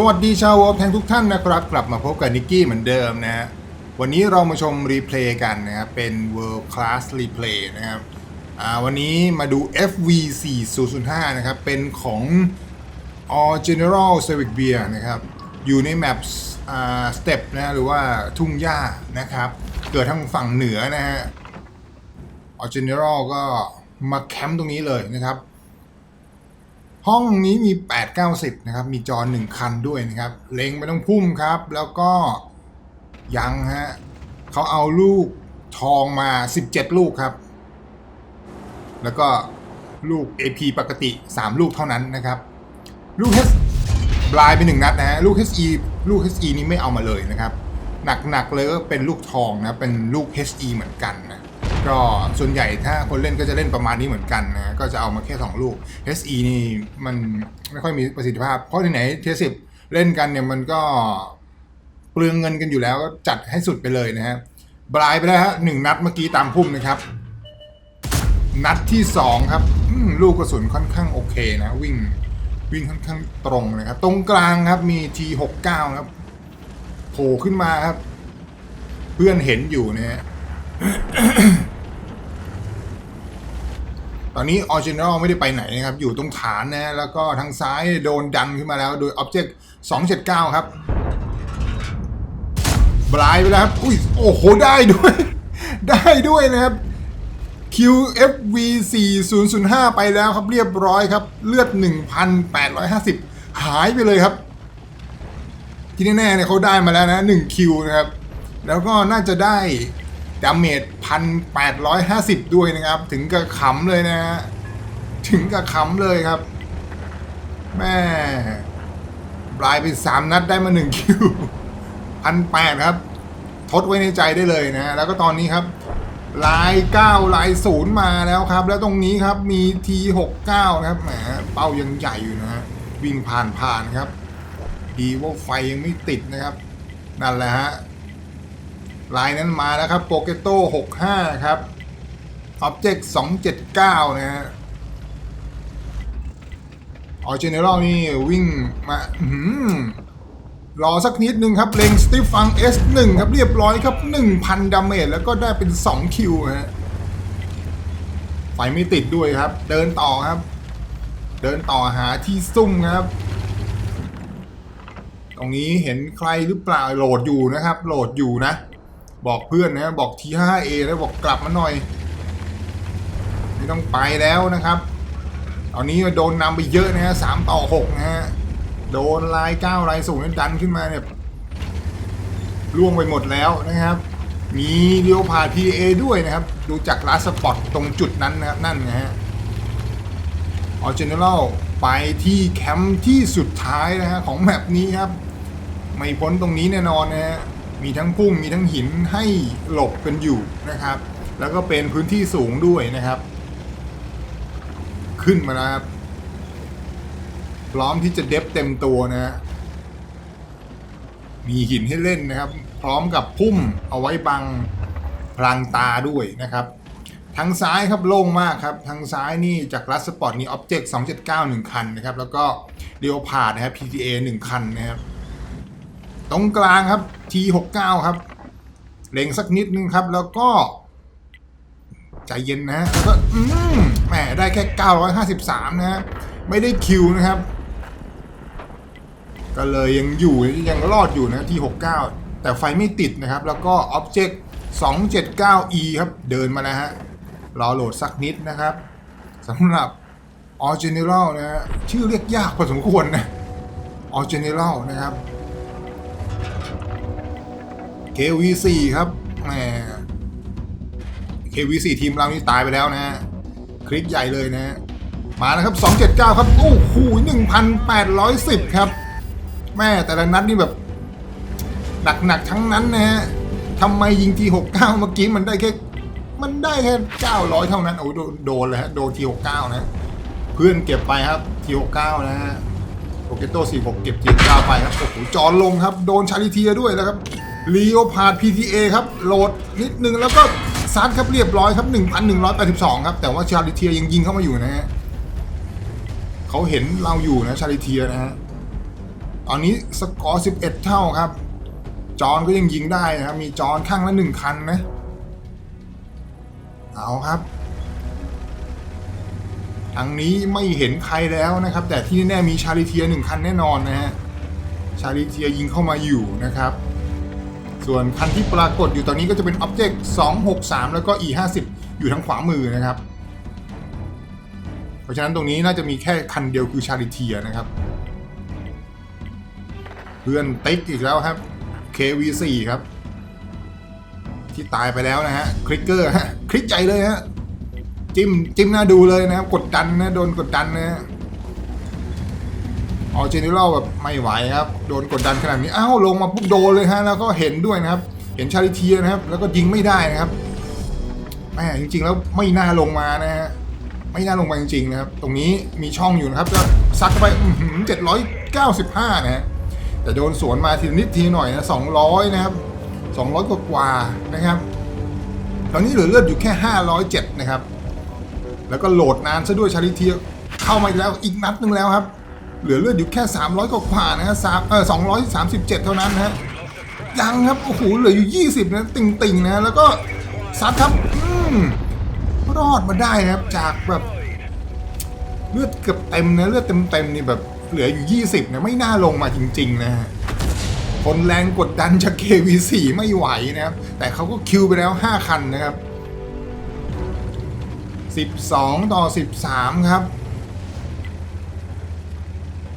สวัสดีชาววอลแทงทุกท่านนะครับ กลับมาพบกับนิกกี้เหมือนเดิมนะฮะวันนี้เรามาชมรีเพลย์กันนะครับเป็น World Class Replay นะครับอ่าวันนี้มาดู FV 4 0 5นะครับเป็นของ All General Civic Beer นะครับอยู่ในแมปอ่าสเต็ปนะฮะหรือว่าทุ่งหญ้านะครับเกิดทางฝั่งเหนือนะฮะ All General ก็มาแคมป์ตรงนี้เลยนะครับ ห้องนี้มี 8 9 0 นะครับ มีจอหนึ่งคันด้วยนะครับ เล็งไปต้องพุ่มครับ แล้วก็ยังฮะเขาเอาลูกทองมา 17 ลูกครับ แล้วก็ลูก AP ปกติ 3 ลูกเท่านั้นนะครับ ลูก H บลายไปหนึ่งนัดนะฮะ ลูก HE ลูก HE นี้ไม่เอามาเลยนะครับ หนักๆเลยก็เป็นลูกทองนะ เป็นลูก HE เหมือนกัน ก็ส่วนใหญ่ถ้าคนเล่นก็จะเล่นประมาณนี้เหมือนกันนะก็จะเอามาแค่ 2 ลูก SE นี่มันไม่ค่อยมีประสิทธิภาพ เพราะที่ไหนเทสิบเล่นกันเนี่ยมันก็เปลืองเงินกันอยู่แล้วก็จัดให้สุดไปเลยนะฮะบลายไปแล้วฮะหนึ่งนัดเมื่อกี้ตามพุ่มนะครับ นัดที่สองครับลูกกระสุนค่อนข้างโอเคนะวิ่งวิ่งค่อนข้างตรงนะครับ ตรงกลางครับมี T69 ครับโผล่ขึ้นมาครับ เพื่อนเห็นอยู่นะฮะ ตอนนี้ออ g ิน a l ไม่ได้ไปไหนนะครับ อยู่ตรงฐานนะแล้วก็ทางซ้ายโดนดันขึ้นมาแล้วโดย Object 279 ครับบลายไปแล้วครับ อุ้ย โอ้โห ได้ด้วย ได้ด้วยนะครับ QFV 4005 ไปแล้วครับเรียบร้อยครับ เลือด 1,850 หายไปเลยครับ ที่แน่ๆเนี่ยเขาได้มาแล้วนะ 1 คิวนะครับ แล้วก็น่าจะได้ ดาเมจพันแปดร้อยห้าสิบด้วยนะครับ ถึงกับขำเลยนะฮะถึงกับขำเลยครับ แม่ปลายไปสามนัดได้มาหนึ่งคิวพันแปดครับ ทดไว้ในใจได้เลยนะฮะแล้วก็ตอนนี้ครับลายเก้าลายศูนย์มาแล้วครับ แล้วตรงนี้ครับมี T69 นะครับแหมเป้ายังใหญ่อยู่นะฮะวิ่งผ่านผ่านครับดีว่าไฟยังไม่ติดนะครับ นั่นแหละฮะ ลายนั้นมาแล้วครับโปเกโต้65 ครับ Object 279 นะฮะออเจเนอรัลนี่วิ่งมาหือรอสักนิดนึงครับเลงสติฟฟัง S1 ครับเรียบร้อยครับ 1,000 ดาเมจแล้วก็ได้เป็น 2 คิวฮะไฟไม่ติดด้วยครับ เดินต่อครับ เดินต่อหาที่ซุ่มครับ ตรงนี้เห็นใครหรือเปล่าโหลดอยู่นะครับ โหลดอยู่นะ บอกเพื่อนนะบอก T5A แล้วบอกกลับมาหน่อย ไม่ต้องไปแล้วนะครับตอนนี้โดนนำไปเยอะนะฮะสามต่อหกนะฮะโดนลายเก้าลายสูงดันขึ้นมาเนี่ยล่วงไปหมดแล้วนะครับ มีเดียวพา PA ด้วยนะครับ ดูจากลาสปอตตรงจุดนั้นนะครับนั่นนะฮะออเจเนอรัลไปที่แคมป์ที่สุดท้ายนะฮะของแมปนี้ครับ ไม่พ้นตรงนี้แน่นอนนะฮะ มีทั้งพุ่มมีทั้งหินให้หลบกันอยู่นะครับ แล้วก็เป็นพื้นที่สูงด้วยนะครับ ขึ้นมาแล้วครับพร้อมที่จะเดฟเต็มตัวนะฮะมีหินให้เล่นนะครับ พร้อมกับพุ่มเอาไว้บังพลางตาด้วยนะครับ ทางซ้ายครับโล่งมากครับ ทางซ้ายนี่จากรัสสปอร์ตนี่ Object 279 1คันนะครับ แล้วก็เดียวพาดนะครับ PTA 1คันนะครับ ตรงกลางครับ T69 ครับเล็งสักนิดนึงครับ แล้วก็ ใจเย็นนะฮะแล้วก็อืมแหมได้แค่ 953 นะฮะไม่ได้คิวนะครับ ก็เลยยังอยู่ยังรอดอยู่นะที่69 แต่ไฟไม่ติดนะครับ แล้วก็ Object 279E ครับ เดินมาแล้วฮะ รอโหลดสักนิดนะครับสำหรับ All General นะฮะชื่อเรียกยากพอสมควรนะ All General นะครับ KV4 ครับแหม KV4 ทีมเรานี่ตายไปแล้วนะฮะคลิกใหญ่เลยนะฮะมาแล้วครับ 279 ครับ โอ้โห1,810 ครับ แม่แต่ละนัดนี่แบบ หนักๆทั้งนั้นนะฮะทำไมยิงที69 เมื่อกี้มันได้แค่มันได้แค่ 900 เท่านั้น โอ้โดนโดนเลยฮะ โดนที69 นะ เพื่อนเก็บไปครับที69 นะฮะโปเกโต้46 เก็บที9ไปครับ โอ้โหจอลงครับ โดนชาลิเทียด้วยแล้วครับ ลีโอพาร์ด PTA ครับ โหลดนิดนึงแล้วก็ซัดครับเรียบร้อยครับ 1,182 ครับ แต่ว่าชาลิเทียยังยิงเข้ามาอยู่นะฮะเขาเห็นเราอยู่นะชาลิเทียนะฮะตอนนี้สกอร์ 11 เท่าครับ จอนก็ยังยิงได้นะครับ มีจอนข้างละหนึ่งคันนะ เอาครับทางนี้ไม่เห็นใครแล้วนะครับ แต่ที่แน่ๆมีชาลิเทียหนึ่งคันแน่นอนนะฮะชาลิเทียยิงเข้ามาอยู่นะครับ ส่วนคันที่ปรากฏอยู่ตอนนี้ก็จะเป็น Object 263 แล้วก็ E50 อยู่ทางขวามือนะครับ เพราะฉะนั้นตรงนี้น่าจะมีแค่คันเดียวคือชาลิเทียนะครับ เพื่อนติ๊กอีกแล้วครับ KV4 ครับ ที่ตายไปแล้วนะฮะคลิกเกอร์ฮะคลิกใจเลยฮะจิ้มจิ้มหน้าดูเลยนะครับ กดดันนะโดนกดดันนะฮะ ออเจเนอรัลแบบไม่ไหวครับ โดนกดดันขนาดนี้ อ้าว ลงมาปุ๊บโดนเลยฮะ แล้วก็เห็นด้วยนะครับ เห็นชาลิเทียนะครับ แล้วก็ยิงไม่ได้นะครับแม่จริง ๆ แล้วไม่น่าลงมานะฮะ ไม่น่าลงมาจริงๆนะครับ ตรงนี้มีช่องอยู่นะครับ ก็ซัดเข้าไปเจ็ดร้อยเก้าสิบห้านะฮะ แต่โดนสวนมาทีนิดทีหน่อยนะสองร้อยนะครับสองร้อยกว่านะครับตอนนี้เหลือเลือดอยู่แค่ห้าร้อยเจ็ดนะครับ แล้วก็โหลดนานซะด้วยชาลิเทียเข้ามาอีกแล้วอีกนัดหนึ่งแล้วครับ เหลือเลือดอยู่แค่สามร้อยกว่านะฮะสามเออสองร้อยสามสิบเจ็ดเท่านั้นนะฮะยังครับโอ้โหเหลืออยู่ยี่สิบนะติ่งๆนะแล้วก็ซัดครับอืมรอดมาได้นะครับจากแบบเลือดเกือบเต็มนะเลือดเต็มๆนี่แบบเหลืออยู่ 20นะไม่น่าลงมาจริง ๆ นะฮะคนแรงกดดันจาก KV4 ไม่ไหวนะครับ แต่เขาก็คิวไปแล้ว 5 คันนะครับ 12 ต่อ 13 ครับ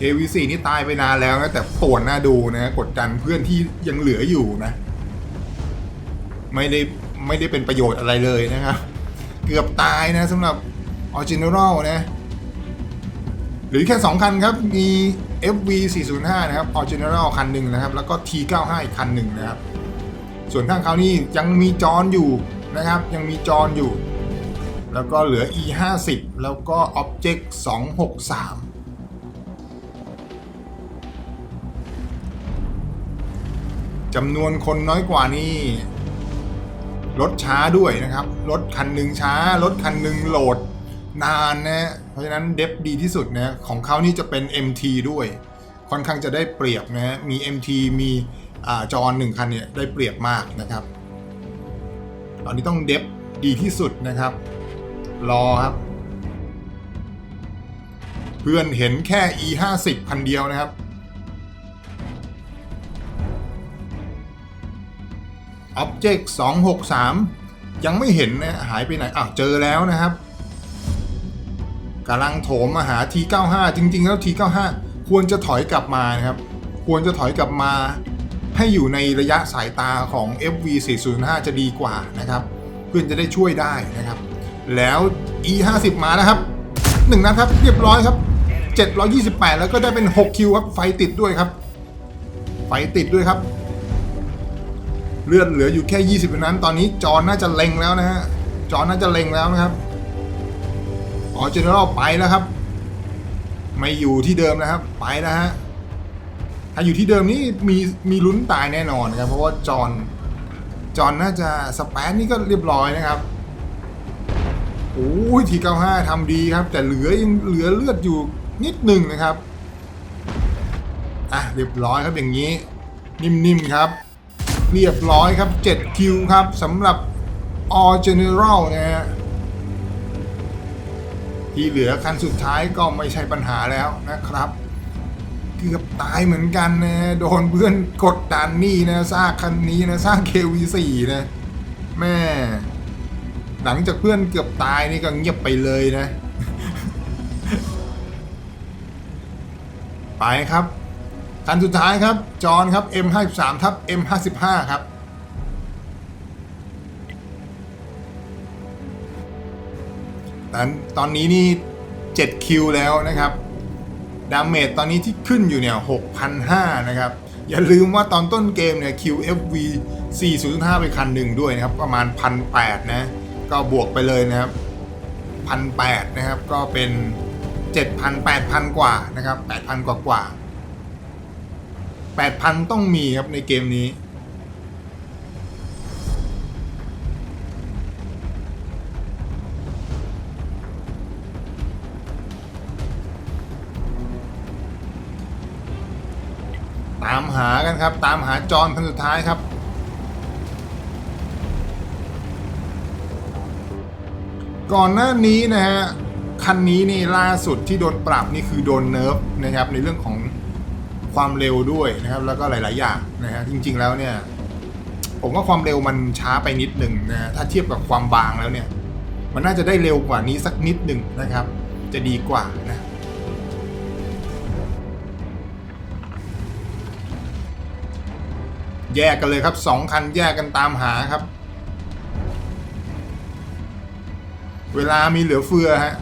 KV4 นี่ตายไปนานแล้วนะแต่ปวดหน้าดูนะกดดันเพื่อนที่ยังเหลืออยู่นะ ไม่ได้ไม่ได้เป็นประโยชน์อะไรเลยนะครับ เกือบตายนะสำหรับ Original นะ หรือแค่2คันครับ มี FV 405 นะครับ Original คันหนึ่งนะครับ แล้วก็ T95 อีกคันหนึ่งนะครับ ส่วนข้างเขานี่ยังมีจอนอยู่นะครับ ยังมีจอนอยู่ แล้วก็เหลือ E50 แล้วก็ Object 263 จำนวนคนน้อยกว่านี่รถช้าด้วยนะครับ รถคันหนึ่งช้ารถคันหนึ่งโหลดนานนะเพราะฉะนั้นเดฟดีที่สุดนะของเขานี่จะเป็น MT ด้วย ค่อนข้างจะได้เปรียบนะมี MT มีอจอหนึ่งคันเนี่ยได้เปรียบมากนะครับ ตอนนี้ต้องเดฟดีที่สุดนะครับ รอครับ เพื่อนเห็นแค่ E50 คันเดียวนะครับ Object 263 ยังไม่เห็นนะหายไปไหนอ้าวเจอแล้วนะครับกำลังโถมมาหา T95 จริง ๆ แล้ว T95 ควรจะถอยกลับมานะครับ ควรจะถอยกลับมาให้อยู่ในระยะสายตาของ FV405 จะดีกว่านะครับ เพื่อนจะได้ช่วยได้นะครับ แล้ว E50 มานะครับหนึ่งนัดครับ เรียบร้อยครับ 728 แล้วก็ได้เป็น 6 คิวครับ ไฟติดด้วยครับ ไฟติดด้วยครับ เลือดเหลืออยู่แค่ 20เท่านั้น ตอนนี้จอนน่าจะเล็งแล้วนะฮะ จอนน่าจะเล็งแล้วนะครับ อ๋อเจเนอเรลไปแล้วครับ ไม่อยู่ที่เดิมนะครับ ไปแล้วฮะ ถ้าอยู่ที่เดิมนี่มีมีลุ้นตายแน่นอนนะครับ เพราะว่าจอนจอนน่าจะสเปนนี่ก็เรียบร้อยนะครับโอ้ยทีเก้าห้าทำดีครับ แต่เหลือยังเหลือเลือดอยู่นิดหนึ่งนะครับ อะเรียบร้อยครับอย่างนี้ นิ่มๆครับ เรียบร้อยครับ 7 คิวครับสำหรับ All General นะฮะที่เหลือคันสุดท้ายก็ไม่ใช่ปัญหาแล้วนะครับเกือบตายเหมือนกันนะโดนเพื่อนกดดันนี่นะสร้างคันนี้นะสร้าง KV4 นะแม่หลังจากเพื่อนเกือบตายนี่ก็เงียบไปเลยนะ ไปครับ คันสุดท้ายครับ จอนครับ M53 ทับ M55 ครับตอนตอนนี้นี่7คิวแล้วนะครับ ดาเมจตอนนี้ที่ขึ้นอยู่เนี่ย6,500นะครับ อย่าลืมว่าตอนต้นเกมเนี่ย QFV 405 ไปคันหนึ่งด้วยนะครับ ประมาณ 1,800 นะ ก็บวกไปเลยนะครับ 1,800 นะครับ ก็เป็น 7,000 8,000 กว่านะครับ 8,000 กว่ากว่า 8,000 ต้องมีครับในเกมนี้ ตามหากันครับ ตามหาจอนคันสุดท้ายครับ ก่อนหน้านี้นะฮะ คันนี้นี่ล่าสุดที่โดนปรับนี่คือโดนเนิร์ฟนะครับในเรื่องของ ความเร็วด้วยนะครับ แล้วก็หลาย ๆ อย่างนะฮะจริง ๆ แล้วเนี่ย ผมว่าความเร็วมันช้าไปนิดหนึ่งนะถ้าเทียบกับความบางแล้วเนี่ย มันน่าจะได้เร็วกว่านี้สักนิดหนึ่งนะครับ จะดีกว่านะแยกกันเลยครับสองคันแยกกันตามหาครับ เวลามีเหลือเฟือฮะ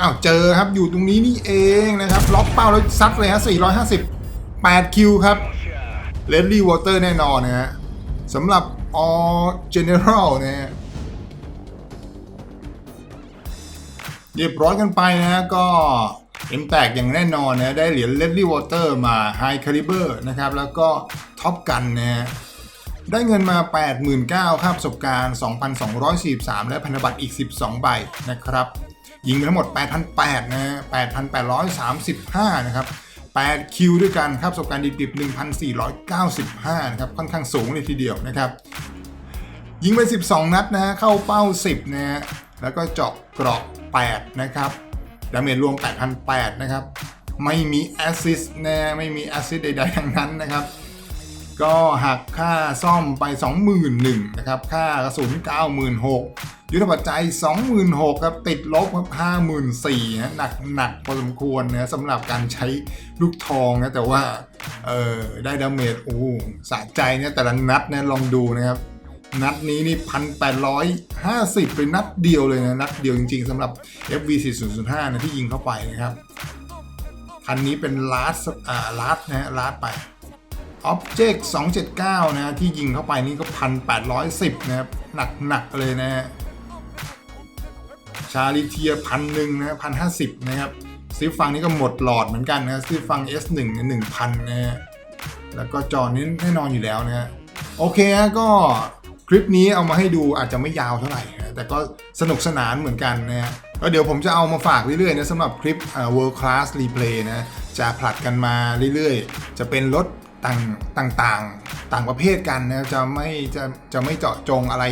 อ้าวเจอครับอยู่ตรงนี้นี่เองนะครับ ล็อกเป้าแล้วซัดเลยฮะ450 8คิวครับเลดลี่วอเตอร์แน่นอนนะฮะสำหรับ all general นะฮะเรียบร้อยกันไปนะฮะก็เอ็มแตกอย่างแน่นอนนะได้เหรียญเลดลี่วอเตอร์มา High Caliber นะครับ แล้วก็ท็อปกันนะฮะได้เงินมา 89,000ค่าประสบการณ์ 2,243 และพันธบัตรอีก 12 ใบนะครับ ยิงไปทั้งหมด 8,800นะฮะ8,835 นะครับ 8 คิวด้วยกันครับประสบการณ์ดิบๆ1,495 นะครับ ค่อนข้างสูงเลยทีเดียวนะครับ ยิงไป 12 นัดนะฮะเข้าเป้า 10 นะฮะ แล้วก็เจาะเกราะ8นะครับ ดาเมจรวม 8,800 นะครับ ไม่มีแอสซิสต์นะไม่มีแอสซิสต์ใดๆทั้งนั้นนะครับก็หักค่าซ่อมไป 21,000นะครับ ค่ากระสุน96,000 ยุทธปัจจัย 26,000ครับติดลบครับ54,000นะหนักหนักพอสมควรนะสำหรับการใช้ลูกทองนะแต่ว่าเออได้ดาเมจโอ้สะใจเนี่ยแต่ละนัดเนี่ยลองดูนะครับ นัดนี้นี่พันแปดร้อยห้าสิบเป็นนัดเดียวเลยนะนัดเดียวจริงๆสำหรับ FV 4005นะที่ยิงเข้าไปนะครับคันนี้เป็นลาสอ่าลาสนะฮะลาสไป Object 279 นะที่ยิงเข้าไปนี่ก็ 1,810 นะครับ หนักหนักๆเลยนะฮะ ชาลิเทียพันหนึ่งนะพันห้าสิบนะครับซิฟฟังนี่ก็หมดหลอดเหมือนกันนะซิฟฟัง S1 เนี่ยหนึ่งพันนะฮะแล้วก็จอนี้แน่นอนอยู่แล้วนะฮะโอเคฮะก็คลิปนี้เอามาให้ดูอาจจะไม่ยาวเท่าไหร่นะแต่ก็สนุกสนานเหมือนกันนะฮะก็เดี๋ยวผมจะเอามาฝากเรื่อยๆนะสำหรับคลิป world class replay นะจะผลัดกันมาเรื่อยๆ จะเป็นรถต่างต่างๆ ต่างประเภทกันนะจะไม่จะจะไม่เจาะจงอะไร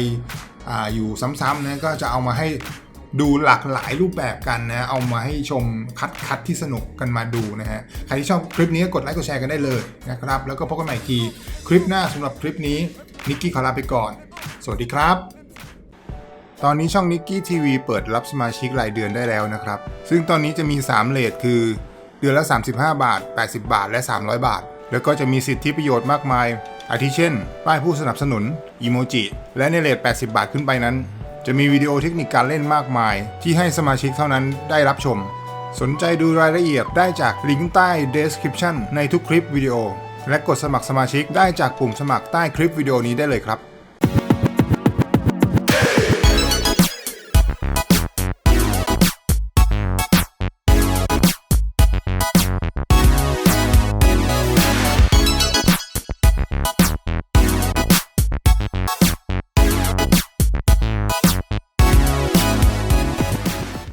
ออยู่ซ้ำๆนะก็จะเอามาให้ ดูหลากหลายรูปแบบกันนะเอามาให้ชมคัดคัดที่สนุกกันมาดูนะฮะใครที่ชอบคลิปนี้ก็กดไลค์กดแชร์กันได้เลยนะครับแล้วก็พบกันใหม่ทีคลิปหน้าสำหรับคลิปนี้นิกกี้ขอลาไปก่อน สวัสดีครับตอนนี้ช่องนิกกี้ทีวีเปิดรับสมาชิกรายเดือนได้แล้วนะครับ ซึ่งตอนนี้จะมี 3 เลทคือ เดือนละ 35 บาท 80 บาท และ 300 บาท แล้วก็จะมีสิทธิประโยชน์มากมาย อาทิเช่น ป้ายผู้สนับสนุน อีโมจิ และในเลท80 บาทขึ้นไปนั้น จะมีวิดีโอเทคนิคการเล่นมากมาย ที่ให้สมาชิกเท่านั้นได้รับชม สนใจดูรายละเอียดได้จากลิงก์ใต้ description ในทุกคลิปวิดีโอ และกดสมัครสมาชิกได้จากปุ่มสมัครใต้คลิปวิดีโอนี้ได้เลยครับ